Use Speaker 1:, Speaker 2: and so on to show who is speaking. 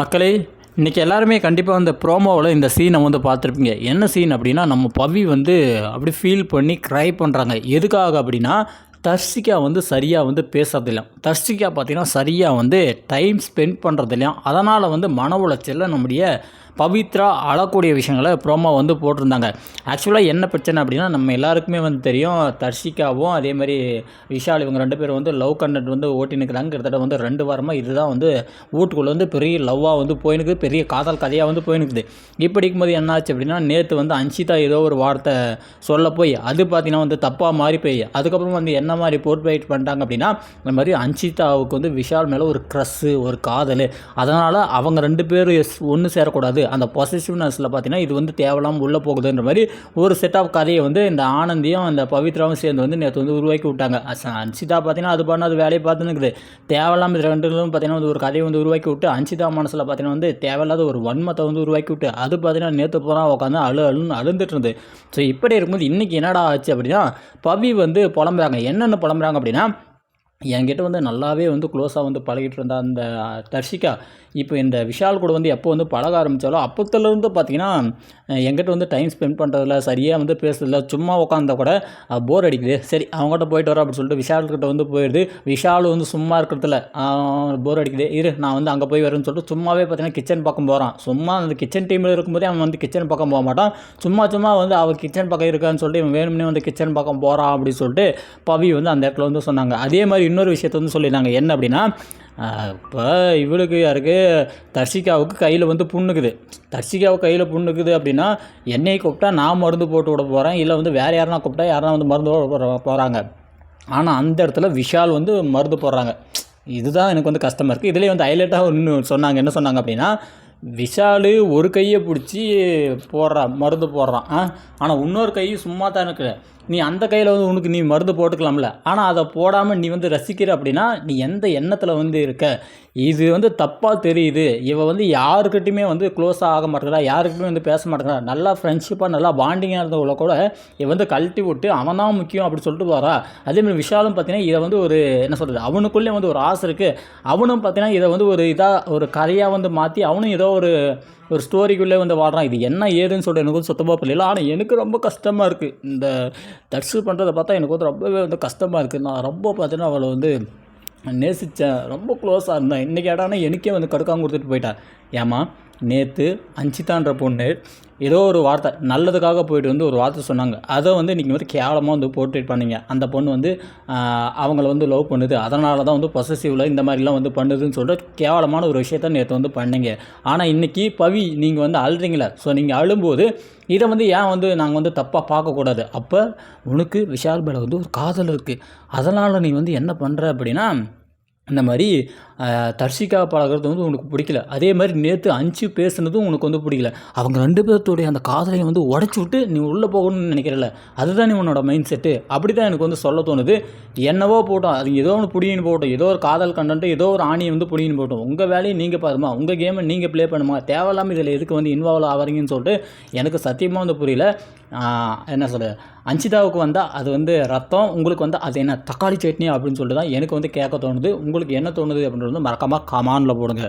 Speaker 1: மக்களே இன்றைக்கி எல்லாருமே கண்டிப்பாக அந்த ப்ரோமோவில் இந்த சீனை வந்து பார்த்துருப்பீங்க. என்ன சீன் அப்படின்னா நம்ம பவி வந்து அப்படி ஃபீல் பண்ணி க்ரை பண்ணுறாங்க எதுக்காக அப்படின்னா தர்ஷிகா வந்து சரியாக வந்து பேசுறதில்லையாம் தர்ஷிகா பார்த்தீங்கன்னா சரியாக வந்து டைம் ஸ்பெண்ட் பண்ணுறதில்லையாம் அதனால் வந்து மன உளைச்சலில் நம்முடைய பவித்ரா அழக்கூடிய விஷயங்களை ப்ரோமோ வந்து போட்டிருந்தாங்க. ஆக்சுவலாக என்ன பிரச்சனை அப்படின்னா நம்ம எல்லாருக்குமே வந்து தெரியும் தர்ஷிகாவும் அதே மாதிரி விஷால் இவங்க ரெண்டு பேரும் வந்து லவ் கண்டென்ட் வந்து ஓட்டினுக்கிறாங்க கிட்டத்தட்ட வந்து ரெண்டு வாரமாக இதுதான் வந்து வீட்டுக்குள்ளே வந்து பெரிய லவ்வாக வந்து போயினுக்குது பெரிய காதல் கதையாக வந்து போயினுக்குது. இப்படி இருக்கும்போது என்னாச்சு அப்படின்னா நேற்று வந்து அன்ஷிதா ஏதோ ஒரு வார்த்தை சொல்ல போய் அது பார்த்தீங்கன்னா வந்து தப்பாக மாறி போய் அதுக்கப்புறம் வந்து என்ன மாதிரி போர்ட்ரேட் பண்ணிட்டாங்க அப்படின்னா இந்த மாதிரி அன்ஷிதாவுக்கு வந்து விஷால் மேலே ஒரு க்ரஸ்ஸு ஒரு காதல். அதனால் அவங்க ரெண்டு பேரும் ஒன்று சேரக்கூடாது அந்த பொசிட்டிவ்னஸில் பார்த்தீங்கன்னா இது வந்து தேவையில்லாமல் உள்ளே போகுதுன்ற மாதிரி ஒரு செட் ஆஃப் கதையை வந்து இந்த ஆனந்தியும் அந்த பவித்ராவும் சேர்ந்து வந்து நேற்று வந்து உருவாக்கி விட்டாங்க. அன்சிதா பார்த்தீங்கன்னா அது பண்ண அது வேலையை பார்த்துன்னு இருக்குது. தேவையில்லாமல் இது ரெண்டு பார்த்தீங்கன்னா வந்து ஒரு கதையை வந்து உருவாக்கி விட்டு அன்சிதா மனசில் பார்த்தீங்கன்னா வந்து தேவையில்லாத ஒரு வன்மத்தை வந்து உருவாக்கி விட்டு அது பார்த்தீங்கன்னா நேற்று போனால் உட்காந்து அழு அழுன்னு அழுந்துட்டு இருந்தது. ஸோ இப்படி இருக்கும்போது இன்றைக்கி என்னடா ஆச்சு அப்படின்னா பவி வந்து புலம்புறாங்க. என்னென்ன புலம்புறாங்க அப்படின்னா என்கிட்ட வந்து நல்லாவே வந்து க்ளோஸாக வந்து பழகிட்டு இருந்த அந்த தர்ஷிகா இப்போ இந்த விஷால் கூட வந்து எப்போ வந்து பழக ஆரம்பித்தாலோ அப்போத்துலேருந்து பார்த்தீங்கன்னா என்கிட்ட வந்து டைம் ஸ்பெண்ட் பண்ணுறதில்ல சரியாக வந்து பேசுறதில்ல சும்மா உட்காந்தா கூட போர் அடிக்குது. சரி அவங்ககிட்ட போயிட்டு வரோம் அப்படின்னு சொல்லிட்டு விஷால்கிட்ட வந்து போயிடுது விஷால் வந்து சும்மா இருக்கிறதுல போர் அடிக்குது. இரு நான் வந்து அங்கே போய் வரேன்னு சொல்லிட்டு சும்மாவே பார்த்தீங்கன்னா கிச்சன் பக்கம் போகிறான் சும்மா அந்த கிச்சன் டீமில் இருக்கும்போதே அவன் வந்து கிச்சன் பக்கம் போக மாட்டான். சும்மா சும்மா வந்து அவர் கிச்சன் பக்கம் இருக்கான்னு சொல்லிட்டு இவன் வேணும்னே வந்து கிச்சன் பக்கம் போகிறான் அப்படின்னு சொல்லிட்டு பவி வந்து அந்த இடத்துல வந்து சொன்னாங்க. அதே மாதிரி இன்னொரு விஷயத்த வந்து சொல்லியிருந்தாங்க. என்ன அப்படின்னா இப்போ இவளுக்கு யாருக்கு தர்ஷிகாவுக்கு கையில் வந்து புண்ணுக்குது. தர்ஷிகாவுக்கு கையில் புண்ணுக்குது அப்படின்னா என்னை கூப்பிட்டா நான் மருந்து போட்டு விட போகிறேன் இல்லை வந்து வேறு யாருனா கூப்பிட்டா யாருனா வந்து மருந்து போட போகிறாங்க ஆனால் அந்த இடத்துல விஷால் வந்து மருந்து போடுறாங்க. இதுதான் எனக்கு வந்து கஷ்டமாக இருக்குது இதுலேயே வந்து ஹைலைட்டாக ஒன்று சொன்னாங்க. என்ன சொன்னாங்க அப்படின்னா விஷால் ஒரு கையை பிடிச்சி போடுறான் மருந்து போடுறான். ஆனால் இன்னொரு கை சும்மா தான் இருக்குது. நீ அந்த கையில் வந்து உனக்கு நீ மருந்து போட்டுக்கலாம்ல. ஆனால் அதை போடாமல் நீ வந்து ரசிக்கிற அப்படின்னா நீ எந்த எண்ணத்தில் வந்து இருக்க? இது வந்து தப்பாக தெரியுது. இவள் வந்து யாருக்கிட்டையுமே வந்து க்ளோஸாக ஆக மாட்டேங்கிறா. யாருக்கிட்டையுமே வந்து பேச மாட்டேங்கிறா. நல்லா ஃப்ரெண்ட்ஷிப்பாக நல்லா பாண்டிங்காக இருந்தவங்கள கூட இவ வந்து கழட்டி விட்டு அவன் தான் முக்கியம் அப்படி சொல்லிட்டு போகிறா அதேமாதிரி விஷாலும் பார்த்தீங்கன்னா இதை வந்து ஒரு என்ன சொல்கிறது அவனுக்குள்ளே வந்து ஒரு ஆசை இருக்குது அவனும் பார்த்தீங்கன்னா இதை வந்து ஒரு இதாக ஒரு கதையாக வந்து மாற்றி அவனும் ஏதோ ஒரு ஒரு ஸ்டோரிக்குள்ளே வந்து வாடுறான் இது என்ன ஏதுன்னு சொல்லிட்டு எனக்கு வந்து சுத்தமாக புரியல. ஆனால் எனக்கு ரொம்ப கஷ்டமாக இருக்குது இந்த தட்ஸு பண்ணுறதை பார்த்தா எனக்கு வந்து ரொம்பவே வந்து கஷ்டமாக இருக்குது நான் ரொம்ப பார்த்தீங்கன்னா அவளை வந்து நேசித்தேன் ரொம்ப க்ளோஸாக இருந்தேன். இன்றைக்கி இடானா எனக்கே வந்து கடுக்காம கொடுத்துட்டு போயிட்டா. ஏமா நேற்று அஞ்சிதான்ற பொண்ணு ஏதோ ஒரு வார்த்தை நல்லதுக்காக போயிட்டு வந்து ஒரு வார்த்தை சொன்னாங்க. அதை வந்து இன்றைக்கி வந்து கேவலமாக வந்து போர்ட்ரேட் பண்ணீங்க. அந்த பொண்ணு வந்து அவங்கள வந்து லவ் பண்ணுது. அதனால தான் வந்து பொசசிவில் இந்த மாதிரிலாம் வந்து பண்ணுதுன்னு சொல்லிட்டு கேவலமான ஒரு விஷயத்த நேற்று வந்து பண்ணீங்க. ஆனால் இன்றைக்கி பவி நீங்கள் வந்து அழுறீங்களே ஸோ நீங்கள் அழும்போது இதை வந்து ஏன் வந்து நாங்கள் வந்து தப்பாக பார்க்கக்கூடாது? அப்போ உனக்கு விஷால் மேலே வந்து ஒரு காதல் இருக்குது அதனால் நீ வந்து என்ன பண்ணுற அப்படின்னா இந்த மாதிரி தர்ஷிகா பழகிறது வந்து உனக்கு பிடிக்கல. அதே மாதிரி நேற்று அஞ்சு பேசுனதும் உனக்கு வந்து பிடிக்கல. அவங்க ரெண்டு பேர்த்தோடைய அந்த காதலையும் வந்து உடச்சி விட்டு நீ உள்ளே போகணும்னு நினைக்கிறல அதுதான் நீ உன்னோட மைண்ட் செட்டு அப்படி தான் எனக்கு வந்து சொல்ல தோணுது. என்னவோ போட்டோம். அது ஏதோ ஒன்று புடின்னு போட்டோம். ஏதோ ஒரு காதல் கண்டன்ட்டு ஏதோ ஒரு ஆணியை வந்து புடின்னு போட்டோம். உங்கள் வேலையை நீங்கள் பாருமா. உங்கள் கேமை நீங்கள் ப்ளே பண்ணுமா. தேவையில்லாமல் இதில் எதுக்கு வந்து இன்வால்வ் ஆகிறீங்கன்னு சொல்லிட்டு எனக்கு சத்தியமாக வந்து புரியல. என்ன சொல்ல? அஞ்சிதாவுக்கு வந்தால் அது வந்து ரத்தம் உங்களுக்கு வந்து அது என்ன தக்காளி சட்னி அப்படின்னு சொல்லிட்டு தான் எனக்கு வந்து கேட்க தோணுது. உங்களுக்கு என்ன தோணுது அப்படின்றது வந்து மறக்காமல் கமானில் போடுங்க.